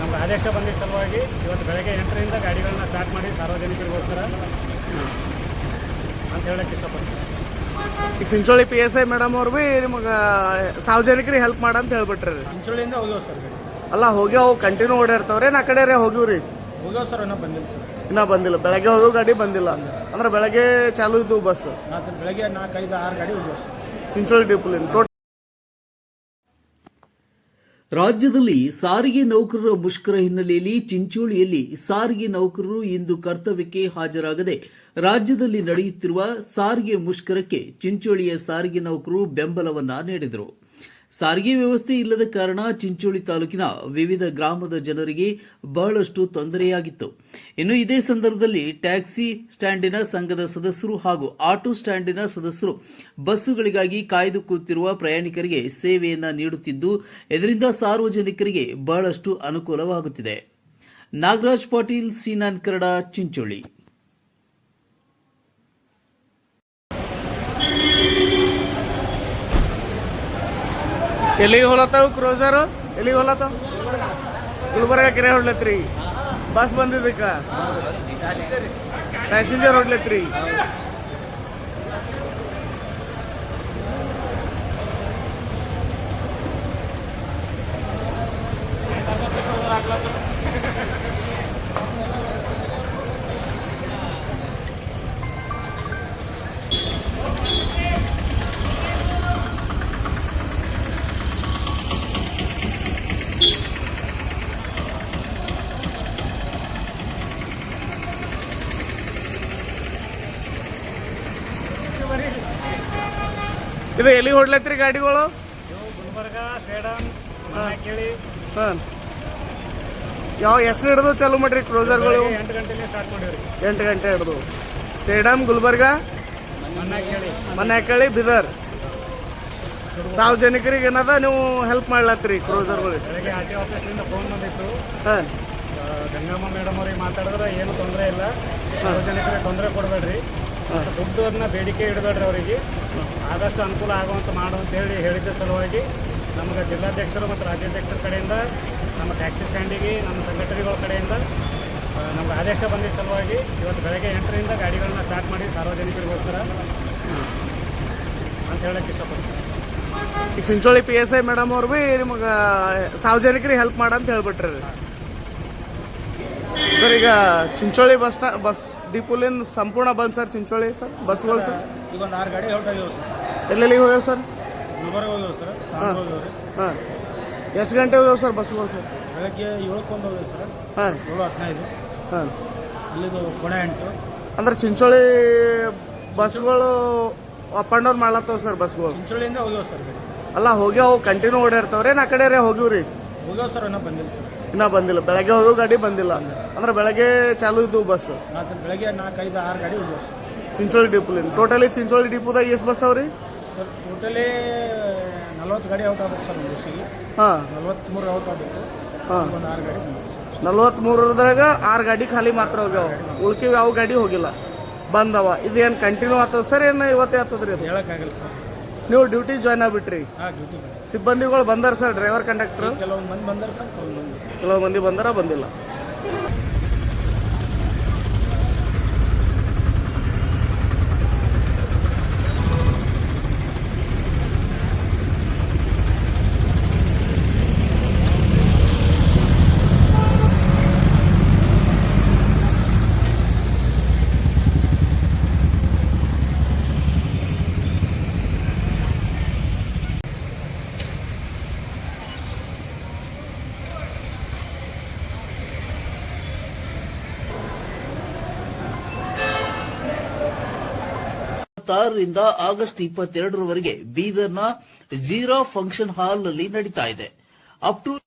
ಬಂದಿದ್ದ ಸಲುವಾಗಿ ಇವತ್ತು ಬೆಳಗ್ಗೆ ಎಂಟರಿಂದ ಗಾಡಿಗಳನ್ನ ಸ್ಟಾರ್ಟ್ ಮಾಡಿ ಸಾರ್ವಜನಿಕರಿಗೋಸ್ಕರ ಅಂತ ಹೇಳಕ್ಕೆ ಇಷ್ಟಪಡ್ತೀನಿ. ಈಗ Chincholi P S I madam ಅವ್ರು ಭೀ ನಿಮಗೆ ಸಾರ್ವಜನಿಕರಿಗೆ ಹೆಲ್ಪ್ ಮಾಡ ಅಂತ ಹೇಳ್ಬಿಟ್ರಿ ಚಿಂಚೋಳಿಯಿಂದ ಹೋಗ್ಯಾವ ಸರ್ ಅಲ್ಲ ಹೋಗ್ಯಾವ ಕಂಟಿನ್ಯೂ ಓಡಾಡ್ತಾವ್ರಿ ನಾ ಕಡೆ ರೇ. ಹೋಗಿವ್ರಿ ಹೋಗ್ಯಾವ ಸರ್ ಇನ್ನೂ ಬಂದಿಲ್ಲ ಸರ್. ಇನ್ನೂ ಬಂದಿಲ್ಲ ಬೆಳಗ್ಗೆ ಹೋಗೋ ಗಾಡಿ ಬಂದಿಲ್ಲ. ಅಂದ್ರೆ ಬೆಳಗ್ಗೆ ಚಾಲು ಇದ್ದು ಬಸ್. ಬೆಳಗ್ಗೆ ನಾಲ್ಕೈದು ಆರು ಗಾಡಿ ಹೋಗ್ಯಾವ ಸರ್. ಚಿಂಚೋಳಿ ಡಿಪ್ಲಿನ್ ರಾಜ್ಯದಲ್ಲಿ ಸಾರಿಗೆ ನೌಕರರ ಮುಷ್ಕರ ಹಿನ್ನೆಲೆಯಲ್ಲಿ ಚಿಂಚೋಳಿಯಲ್ಲಿ ಸಾರಿಗೆ ನೌಕರರು ಇಂದು ಕರ್ತವ್ಯಕ್ಕೆ ಹಾಜರಾಗದೆ ರಾಜ್ಯದಲ್ಲಿ ನಡೆಯುತ್ತಿರುವ ಸಾರಿಗೆ ಮುಷ್ಕರಕ್ಕೆ ಚಿಂಚೋಳಿಯ ಸಾರಿಗೆ ನೌಕರರು ಬೆಂಬಲವನ್ನ ನೀಡಿದರು. ಸಾರಿಗೆ ವ್ಯವಸ್ಥೆ ಇಲ್ಲದ ಕಾರಣ ಚಿಂಚೋಳಿ ತಾಲೂಕಿನ ವಿವಿಧ ಗ್ರಾಮದ ಜನರಿಗೆ ಬಹಳಷ್ಟು ತೊಂದರೆಯಾಗಿತ್ತು. ಇನ್ನು ಇದೇ ಸಂದರ್ಭದಲ್ಲಿ ಟ್ಯಾಕ್ಸಿ ಸ್ಟ್ಯಾಂಡಿನ ಸಂಘದ ಸದಸ್ಯರು ಹಾಗೂ ಆಟೋ ಸ್ಟ್ಯಾಂಡಿನ ಸದಸ್ಯರು ಬಸ್ಸುಗಳಿಗಾಗಿ ಕಾಯ್ದು ಕೂತಿರುವ ಪ್ರಯಾಣಿಕರಿಗೆ ಸೇವೆಯನ್ನು ನೀಡುತ್ತಿದ್ದು, ಇದರಿಂದ ಸಾರ್ವಜನಿಕರಿಗೆ ಬಹಳಷ್ಟು ಅನುಕೂಲವಾಗುತ್ತಿದೆ. ನಾಗರಾಜ್ ಪಾಟೀಲ್, ಸೀನಾನ್ ಕನ್ನಡ, ಚಿಂಚೋಳಿ. ಎಲ್ಲಿಗೆ ಹೋಲತ್ತಾವು ಕ್ರೋಸರು ಎಲ್ಲಿಗೆ ಹೋಲತ್ತಾವ ಗುಲ್ಬರ್ಗ ಕೆರೆ ಹೊಡ್ಲತ್ರಿ ಬಸ್ ಬಂದಿದ್ದಕ್ಕ. ಪ್ಯಾಸೆಂಜರ್ ಹೊಡ್ಲತ್ರಿ ಇದು ಎಲ್ಲಿಗೆ ಹೊಡ್ಲತ್ರಿ ಗಾಡಿಗಳು? ಹಾಂ. ಯಾವ ಎಷ್ಟು ಹಿಡಿದು ಚಾಲು ಮಾಡ್ರಿ ಕ್ರೋಸರ್ಗಳು? ಎಂಟು ಗಂಟೆ ಹಿಡಿದು. ಸೇಡಮ್ ಗುಲ್ಬರ್ಗ? ಕೇಳಿ ಮನ್ಯಾಕಳಿ ಬಿದರ್. ಸಾರ್ವಜನಿಕರಿಗೆ ಏನದ ನೀವು ಹೆಲ್ಪ್ ಮಾಡ್ಲತ್ರಿ ಕ್ರೋಸರ್ಗಳಿಗೆ. ಫೋನ್ ಬಂದಿತ್ತು. ಹಾಂ. ಗಂಗಮ್ಮ ಮೇಡಮ್ ಅವ್ರಿಗೆ ಮಾತಾಡಿದ್ರೆ ಏನು ತೊಂದರೆ ಇಲ್ಲ. ಸಾರ್ವಜನಿಕರಿಗೆ ತೊಂದರೆ ಕೊಡಬೇಡ್ರಿ. ದುಡ್ಡನ್ನ ಬೇಡಿಕೆ ಇಡಬೇಡ್ರಿ ಅವರಿಗೆ. ಆದಷ್ಟು ಅನುಕೂಲ ಆಗುವಂತ ಮಾಡು ಅಂತ ಹೇಳಿ ಹೇಳಿದ್ದ ಸಲುವಾಗಿ ನಮಗೆ ಜಿಲ್ಲಾಧ್ಯಕ್ಷರು ಮತ್ತು ರಾಜ್ಯಾಧ್ಯಕ್ಷರ ಕಡೆಯಿಂದ, ನಮ್ಮ ಟ್ಯಾಕ್ಸಿ ಸ್ಟ್ಯಾಂಡಿಗೆ, ನಮ್ಮ ಸಂಘಟನೆಗಳ ಕಡೆಯಿಂದ ನಮ್ಗೆ ಆದೇಶ ಬಂದಿದ್ದ ಸಲುವಾಗಿ ಇವತ್ತು ಬೆಳಗ್ಗೆ ಎಂಟರಿಂದ ಗಾಡಿಗಳನ್ನ ಸ್ಟಾರ್ಟ್ ಮಾಡಿ ಸಾರ್ವಜನಿಕರಿಗೋಸ್ಕರ ಅಂತ ಹೇಳಕ್ಕೆ ಇಷ್ಟಪಡ್ತೀನಿ. ಈಗ Chincholi P S I madam ಅವ್ರು ಭೀ ನಿಮಗೆ ಸಾರ್ವಜನಿಕರಿಗೆ ಹೆಲ್ಪ್ ಮಾಡಂತ ಹೇಳ್ಬಿಟ್ರಿ ಸರ್ ಈಗ ಚಿಂಚೋಳಿ ಬಸ್ ಸ್ಟಾಂಡ್ ಬಸ್ ಡಿಪೋಲಿಂದ ಸಂಪೂರ್ಣ ಬಂದ್ ಸರ್ ಚಿಂಚೋಳಿ ಸರ್ ಬಸ್ಗಳು ಸರ್. ಈಗ ಒಂದು ಆರು ಗಾಡಿ ಸರ್ ಎಲ್ಲೆಲ್ಲಿಗೆ ಹೋಗ್ಯಾವ ಸರ್? ಗುಲ್ಬರ್ಗ ಹೋಗ್ಯಾವ ಸರ್ ಹಾಂ. ಎಷ್ಟು ಗಂಟೆ ಹೋಗ್ಯಾವ ಸರ್ ಬಸ್ಗಳು ಸರ್? ಬೆಳಗ್ಗೆ ಏಳಕ್ಕೊಂದು ಹೋಗ್ಯಾವ ಸರ್ ಹಾಂ. ಏಳು ಹದಿನೈದು ಹಾಂ. ಅಲ್ಲಿದು ಪುಣೆ ಎಂಟು ಅಂದ್ರೆ ಚಿಂಚೋಳಿ ಬಸ್ಗಳು ಅಪ್ ಆ್ಯಂಡ್ ಡೌನ್ ಮಾಡ್ಲತ್ತವ ಸರ್ ಬಸ್ಗಳು? ಚಿಂಚೋಳಿಯಿಂದ ಹೋಗ್ಯಾವ ಸರ್. ಅಲ್ಲ ಹೋಗ್ಯಾವ ಕಂಟಿನ್ಯೂ ಓಡಾಡ್ತಾವ್ರೇನು ನಾ ಕಡೆ ರೇ ಹೋಗಿವ್ರಿ ಹೋಗ್ಯಾವ ಸರ್ ಇನ್ನೂ ಬಂದಿಲ್ಲ ಸರ್. ಇನ್ನ ಬಂದಿಲ್ಲ. ಬೆಳಗ್ಗೆ ಹೋಗೋ ಗಾಡಿ ಬಂದಿಲ್ಲ. ಅಂದ್ರೆ ಬೆಳಗ್ಗೆ ಚಾಲು ಇದ್ದು ಬಸ್. ಸರ್ ಬೆಳಗ್ಗೆ ನಾಲ್ಕೈದು ಆರು ಗಾಡಿ ಹೋಗ್ಯಾವ ಸರ್. ಚಿಂಚೋಳಿ ಡಿಪೋಲಿಂದ ಟೋಟಲಿ ಚಿಂಚೋಳಿ ಡಿಪೋದಾಗ ಎಷ್ಟು ಬಸ್ ಅವ್ರಿ? ಸರ್ ಟೋಟಲಿ ನಲ್ವತ್ತು ಗಾಡಿ ಔಟ್ ಆಗ್ಬೇಕು ಸರ್ ಬಸ್ಸಿಗೆ ಹಾಂ. ನಲ್ವತ್ತ್ಮೂರು ಔಟ್ ಆಗಬೇಕು. ಹಾಂ. ಒಂದು ಆರು ಗಾಡಿ ಬಂದಿದೆ ಸರ್. ನಲ್ವತ್ಮೂರದ್ರಾಗ ಆರು ಗಾಡಿ ಖಾಲಿ ಮಾತ್ರ ಹೋಗ್ಯಾವ. ಉಳ್ಕಿವಿ ಯಾವ ಗಾಡಿ ಹೋಗಿಲ್ಲ. ಬಂದವ. ಇದು ಏನು ಕಂಟಿನ್ಯೂ ಆಗ್ತದ ಸರ್ ಏನು ಇವತ್ತೇ ಆಗ್ತದ್ರಿ ಅದು? ಹೇಳೋಕ್ಕಾಗಲ್ಲ ಸರ್. ನೀವು ಡ್ಯೂಟಿ ಜಾಯ್ನ್ ಆಗ್ಬಿಟ್ರಿ? ಹಾಂ ಡ್ಯೂಟಿ. ಸಿಬ್ಬಂದಿಗಳು ಬಂದಾರ ಸರ್ ಡ್ರೈವರ್ ಕಂಡಕ್ಟರ್ ಕೆಲವೊಂದು ಮಂದಿ ಬಂದಾರೆ ಸರ್ ಕೆಲವು ಮಂದಿ ಬಂದಾರ ಬಂದಿಲ್ಲ. ರಿಂದ ಆಗಸ್ಟ್ ಇಪ್ಪತ್ತೆರಡರವರೆಗೆ ಬೀದರ್ನ ಜೀರಾ ಫಂಕ್ಷನ್ ಹಾಲ್ನಲ್ಲಿ ನಡೀತಾ ಇದೆ. Up to